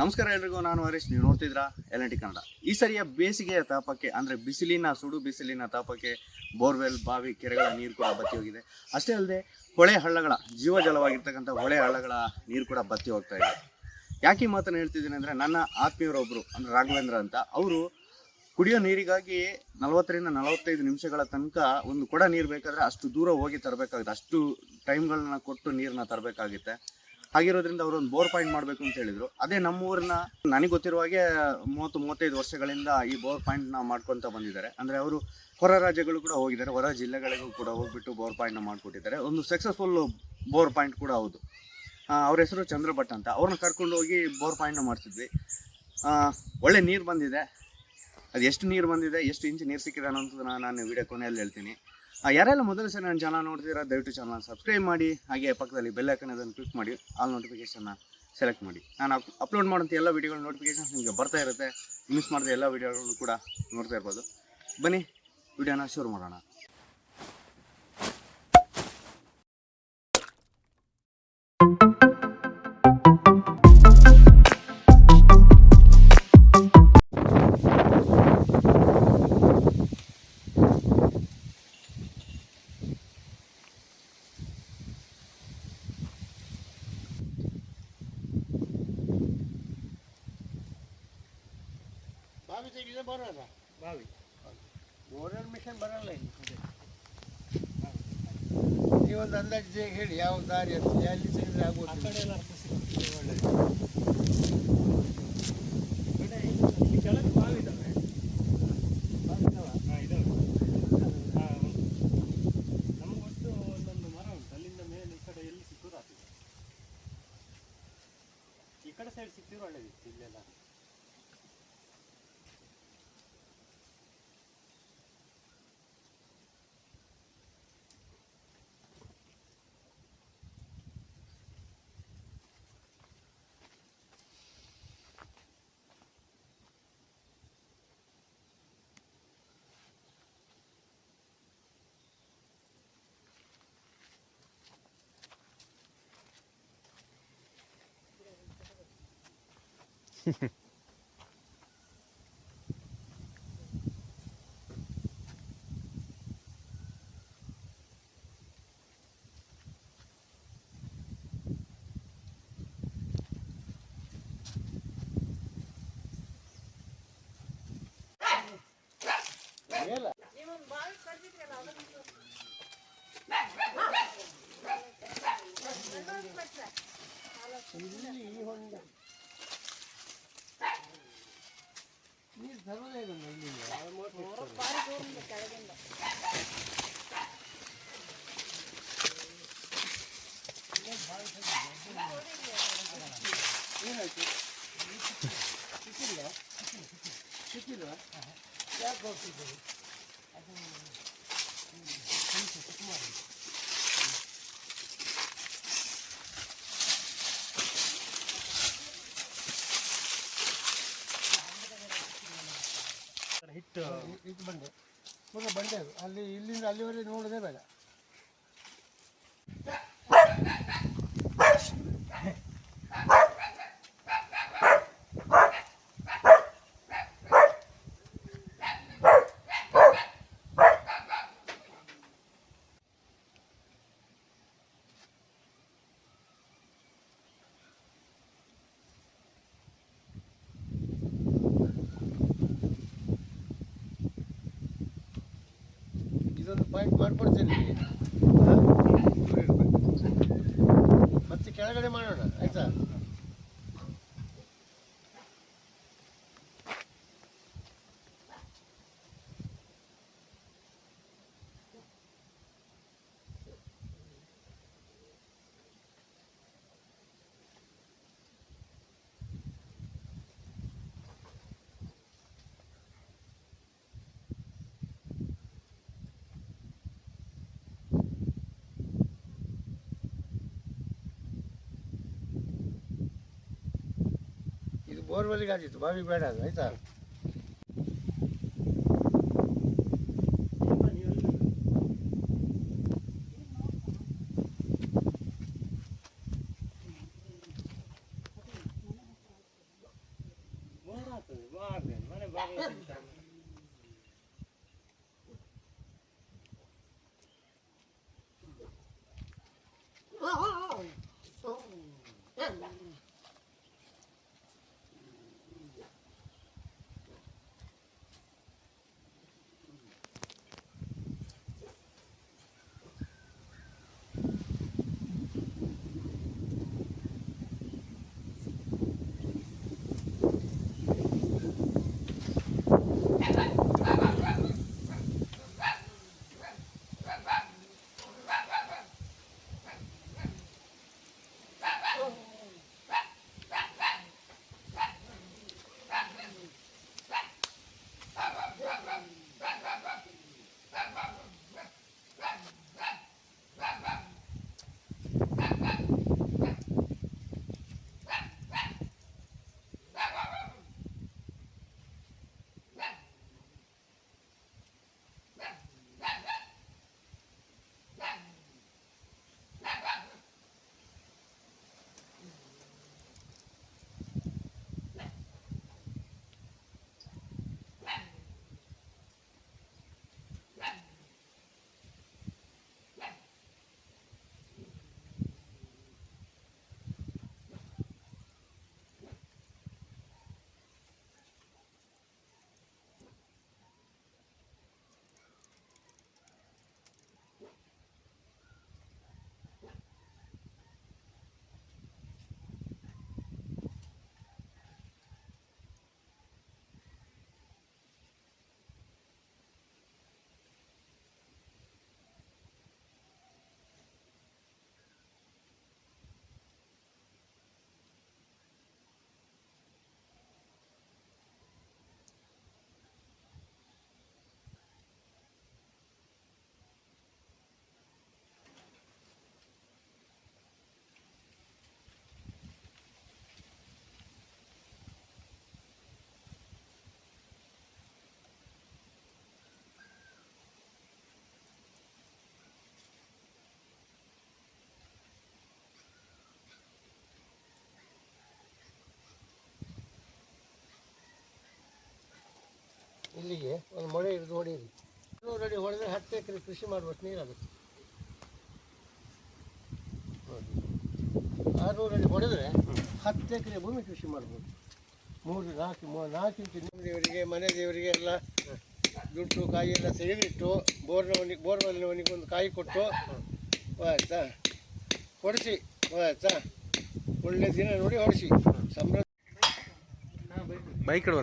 ನಮಸ್ಕಾರ ಎಲ್ರಿಗೂ, ನಾನು ಹರೀಶ್, ನೀವು ನೋಡ್ತಿದ್ರಾ ಎಲ್ ಟಿ ಕನ್ನಡ. ಈ ಸರಿಯ ಬೇಸಿಗೆಯ ತಾಪಕ್ಕೆ, ಅಂದರೆ ಬಿಸಿಲಿನ, ಸುಡು ಬಿಸಿಲಿನ ತಾಪಕ್ಕೆ ಬೋರ್ವೆಲ್, ಬಾವಿ, ಕೆರೆಗಳ ನೀರು ಕೂಡ ಬತ್ತಿ ಹೋಗಿದೆ ಅಷ್ಟೇ ಅಲ್ಲದೆ, ಹೊಳೆ ಹಳ್ಳಗಳ, ಜೀವಜಲವಾಗಿರ್ತಕ್ಕಂಥ ಹೊಳೆ ಹಳ್ಳಗಳ ನೀರು ಕೂಡ ಬತ್ತಿ ಹೋಗ್ತಾ ಇದೆ. ಯಾಕೆ ಮಾತನ್ನು ಹೇಳ್ತಿದ್ದೀನಿ ಅಂದರೆ, ನನ್ನ ಆತ್ಮೀಯರೊಬ್ಬರು ಅಂದರೆ ರಾಘವೇಂದ್ರ ಅಂತ, ಅವರು ಕುಡಿಯೋ ನೀರಿಗಾಗಿ ನಲವತ್ತರಿಂದ ನಲವತ್ತೈದು ನಿಮಿಷಗಳ ತನಕ ಒಂದು ಕೊಡ ನೀರು ಬೇಕಾದರೆ ಅಷ್ಟು ದೂರ ಹೋಗಿ ತರಬೇಕಾಗುತ್ತೆ. ಅಷ್ಟು ಟೈಮ್ಗಳನ್ನ ಕೊಟ್ಟು ನೀರನ್ನ ತರಬೇಕಾಗುತ್ತೆ. ಹಾಗಿರೋದ್ರಿಂದ ಅವರು ಒಂದು ಬೋರ್ ಪಾಯಿಂಟ್ ಮಾಡಬೇಕು ಅಂತ ಹೇಳಿದ್ರು. ಅದೇ ನಮ್ಮ ಊರಿನ ನನಗೆ ಗೊತ್ತಿರುವ ಹಾಗೆ ಮೂವತ್ತು, ಮೂವತ್ತೈದು ವರ್ಷಗಳಿಂದ ಈ ಬೋರ್ ಪಾಯಿಂಟ್ನ ಮಾಡ್ಕೊತ ಬಂದಿದ್ದಾರೆ. ಅಂದರೆ ಅವರು ಹೊರ ರಾಜ್ಯಗಳು ಕೂಡ ಹೋಗಿದ್ದಾರೆ, ಹೊರ ಜಿಲ್ಲೆಗಳಿಗೂ ಕೂಡ ಹೋಗ್ಬಿಟ್ಟು ಬೋರ್ ಪಾಯಿಂಟ್ನ ಮಾಡಿಕೊಟ್ಟಿದ್ದಾರೆ. ಒಂದು ಸಕ್ಸಸ್ಫುಲ್ ಬೋರ್ ಪಾಯಿಂಟ್ ಕೂಡ ಹೌದು. ಅವ್ರ ಹೆಸರು ಚಂದ್ರಭಟ್ ಅಂತ. ಅವ್ರನ್ನ ಕರ್ಕೊಂಡು ಹೋಗಿ ಬೋರ್ ಪಾಯಿಂಟ್ನ ಮಾಡಿಸಿದ್ವಿ ಒಳ್ಳೆ ನೀರು ಬಂದಿದೆ. ಅದು ಎಷ್ಟು ನೀರು ಬಂದಿದೆ, ಎಷ್ಟು ಇಂಚು ನೀರು ಸಿಕ್ಕಿದೆ ಅನ್ನೋದನ್ನ ನಾನು ವಿಡಿಯೋ ಕೊನೆಯಲ್ಲಿ ಹೇಳ್ತೀನಿ. ಯಾರೆಲ್ಲ ಮೊದಲ ಸರಿ ನನ್ನ ಚಾನಲ್ ನೋಡ್ತೀರಾ ದಯವಿಟ್ಟು ಚಾನಲ್ ಸಬ್ಸ್ಕ್ರೈಬ್ ಮಾಡಿ. ಹಾಗೆ ಪಕ್ಕದಲ್ಲಿ ಬೆಲ್ ಅದನ್ನು ಕ್ಲಿಕ್ ಮಾಡಿ. ಆಲ್ ನೋಟಿಫಿಕೇಶನ್ನ ಸೆಲೆಕ್ಟ್ ಮಾಡಿ. ನಾನು ಅಪ್ಲೋಡ್ ಮಾಡೋಂಥ ಎಲ್ಲ ವೀಡಿಯೋಗಳ ನೋಟಿಫಿಕೇಶನ್ ನಿಮಗೆ ಬರ್ತಾ ಇರುತ್ತೆ. ಮಿಸ್ ಮಾಡಿದ ಎಲ್ಲ ವೀಡಿಯೋಗಳನ್ನು ಕೂಡ ನೋಡ್ತಾ ಇರ್ಬೋದು. ಬನ್ನಿ, ವಿಡಿಯೋನ ಶುರು ಮಾಡೋಣ. ತೆಗೆದ್ರೆ ಬರೋಲ್ಲ ಬಾವಿ. ಬೋರ್ವೆಲ್ ಮಿಷನ್ ಬರಲ್ಲ ಇಲ್ಲಿ ನೀವೊಂದು ಅಂದಾಜು ಹೇಳಿ ಯಾವ ದಾರಿ ಅಂತ ಎಲ್ಲಿ ತೆಗೆದ್ರೆ ಆಗೋದು ಕೆಳಗೆ ಬಾವಿ ಇದಾವೆ ಹಾ, 이 혼자. ನೀರು ತರೋದೇ ಇಲ್ಲ ಇಲ್ಲಿಂದ ಏನಾಯ್ತು? ಸಿಕ್ಕಿಲ್ಲ ಸಿಕ್ಕಿಲ್ವಾ? ಯಾಕೆ ಹೋಗ್ತಿದ್ದೀರಿ? ಹಿಟ್ಟು ಬಂಡೆ ಪೂರ ಬಂಡೆ ಅದು. ಅಲ್ಲಿ ಇಲ್ಲಿಂದ ಅಲ್ಲಿವರೆಗೆ ನೋಡೋದೇ ಬೇಡ. ಪಾಯಿಂಟ್ ಮಾಡ್ಕೊಡ್ತೀನಿ? ಮತ್ತೆ ಕೆಳಗಡೆ ಮಾಡೋಣ ಆಯ್ತಾ? બોરવલી ગાડી તો ભાવી બેઠા હતા ಅಡಿಗೆ ಒಂದು ಮೊಳೆ ಹಿಡಿದು ಹೊಡೀರಿ. ನೂರು ಅಡಿ ಹೊಡೆದ್ರೆ ಹತ್ತು ಎಕರೆ ಕೃಷಿ ಮಾಡುವಷ್ಟು ನೀರಾಗುತ್ತೆ ಆರುನೂರು ಅಡಿ ಹೊಡೆದ್ರೆ ಹತ್ತು ಎಕರೆ ಭೂಮಿ ಕೃಷಿ ಮಾಡ್ಬೋದು. ಮೂರು ನಾಲ್ಕು ಮೂರು ನಾಲ್ಕು ಇಂಚು ನಿಮ್ಮ ದೇವರಿಗೆ ಮನೆ ದೇವರಿಗೆ ಎಲ್ಲ ದುಡ್ಡು ಕಾಯಿ ಎಲ್ಲ ತೆಗೆದಿಟ್ಟು ಬೋರ್ನವನಿಗೆ ಬೋರ್ವೆಲ್ನವನಿಗೆ ಒಂದು ಕಾಯಿ ಕೊಟ್ಟು ಆಯಿತಾ? ಹೊಡಿಸಿ ಆಯಿತಾ? ಒಳ್ಳೆ ದಿನ ನೋಡಿ ಹೊಡಿಸಿ. ಸಂಭ್ರಮ ಬೈಕ್ ಇಡುವ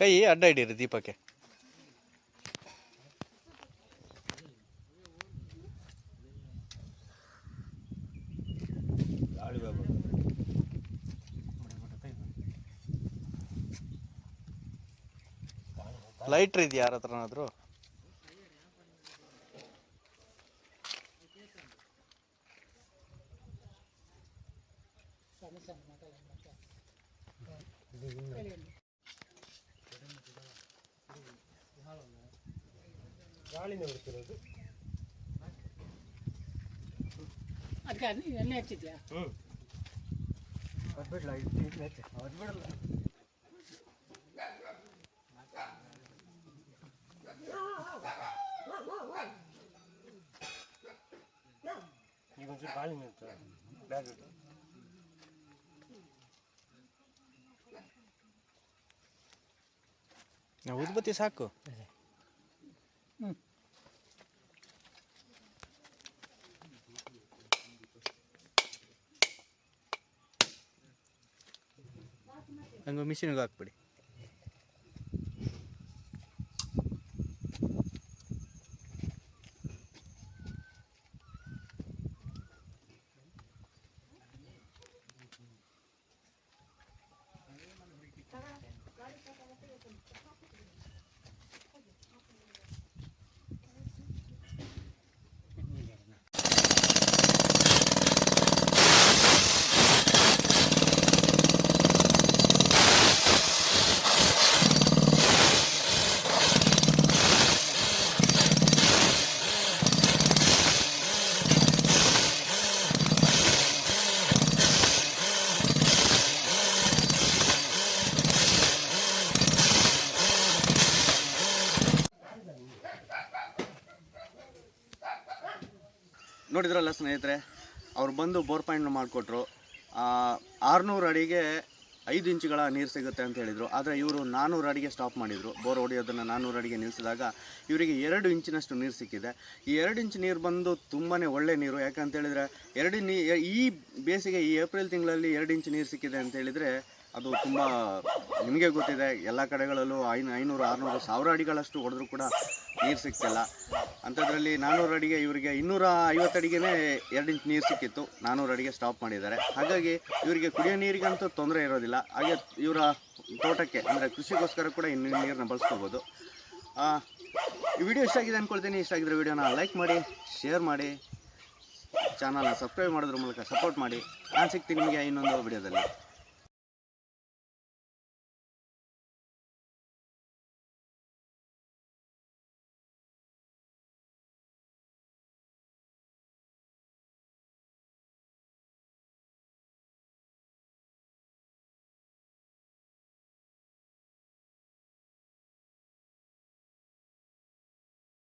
ಕೈ ಅಡ್ಡ ಹಿಡೀರಿ ದೀಪಕ್ಕೆ. ಲೈಟ್ರ್ ಇದೆಯಾ ಯಾರ ಹತ್ರನಾದರೂ ಕೈ ಅಡ್ಡ ಹಿಡೀರಿ ದೀಪಕ್ಕೆ ಲೈಟ್ರ್ ಇದೆಯಾ ಯಾರ ಹತ್ರನಾದ್ರು ಸಣ್ಣ ಸಣ್ಣ ಈಗ ಒಂಚೂರು ಅದಕ್ಕೆ ಎಣ್ಣೆ- ಎಣ್ಣೆ ನಾವು ಉದ್ಬತ್ತಿ ಸಾಕು. ಹಂಗೆ ಮಿಷಿನ್ಗೆ ಹಾಕ್ಬಿಡಿ. ನೋಡಿದ್ರಲ್ಲ ಸ್ನೇಹಿತರೆ, ಅವ್ರು ಬಂದು ಬೋರ್ ಪಾಯಿಂಟ್ ಮಾಡಿಕೊಟ್ರು. ಆರುನೂರು ಅಡಿಗೆ ಐದು ಇಂಚುಗಳ ನೀರು ಸಿಗುತ್ತೆ ಅಂತ ಹೇಳಿದರು. ಆದರೆ ಇವರು ನಾನ್ನೂರು ಅಡಿಗೆ ಸ್ಟಾಪ್ ಮಾಡಿದರು. ಬೋರ್ ಹೊಡೆಯೋದನ್ನು ನಾನ್ನೂರು ಅಡಿಗೆ ನಿಲ್ಲಿಸಿದಾಗ ಇವರಿಗೆ ಎರಡು ಇಂಚಿನಷ್ಟು ನೀರು ಸಿಕ್ಕಿದೆ. ಈ ಎರಡು ಇಂಚು ನೀರು ಬಂದು ತುಂಬಾ ಒಳ್ಳೆ ನೀರು. ಯಾಕಂತ ಹೇಳಿದ್ರೆ, ಎರಡು ನೀ, ಈ ಬೇಸಿಗೆ ಈ ಏಪ್ರಿಲ್ ತಿಂಗಳಲ್ಲಿ ಎರಡು ಇಂಚು ನೀರು ಸಿಕ್ಕಿದೆ ಅಂತ ಹೇಳಿದರೆ ಅದು ತುಂಬ ನಿಮಗೆ ಗೊತ್ತಿದೆ. ಎಲ್ಲ ಕಡೆಗಳಲ್ಲೂ ಐನು, ಐನೂರು, ಆರುನೂರು, ಸಾವಿರ ಅಡಿಗಳಷ್ಟು ಹೊಡೆದ್ರೂ ಕೂಡ ನೀರು ಸಿಗ್ತಿಲ್ಲ. ಅಂಥದ್ರಲ್ಲಿ ನಾನ್ನೂರು ಅಡಿಗೆ, ಇವರಿಗೆ ಇನ್ನೂರ ಐವತ್ತು ಅಡಿಗೆನೇ ಎರಡು ಇಂಚ್ ನೀರು ಸಿಕ್ಕಿತ್ತು. ನಾನ್ನೂರು ಅಡಿಗೆ ಸ್ಟಾಪ್ ಮಾಡಿದ್ದಾರೆ. ಹಾಗಾಗಿ ಇವರಿಗೆ ಕುಡಿಯೋ ನೀರಿಗಂತೂ ತೊಂದರೆ ಇರೋದಿಲ್ಲ. ಹಾಗೆ ಇವರ ತೋಟಕ್ಕೆ, ಅಂದರೆ ಕೃಷಿಗೋಸ್ಕರ ಕೂಡ ಇನ್ನು ನೀರನ್ನ ಬಳಸ್ಕೋಬೋದು. ವಿಡಿಯೋ ಇಷ್ಟ ಆಗಿದೆ ಅಂದ್ಕೊಳ್ತೀನಿ ಇಷ್ಟ ಆಗಿದ್ರೆ ವಿಡಿಯೋನ ಲೈಕ್ ಮಾಡಿ ಶೇರ್ ಮಾಡಿ ಚಾನಲ್ನ ಸಬ್ಸ್ಕ್ರೈಬ್ ಮಾಡೋದ್ರ ಮೂಲಕ ಸಪೋರ್ಟ್ ಮಾಡಿ. ನಾನು ಸಿಗ್ತೀನಿ ನಿಮಗೆ ಇನ್ನೊಂದು ವಿಡಿಯೋದಲ್ಲಿ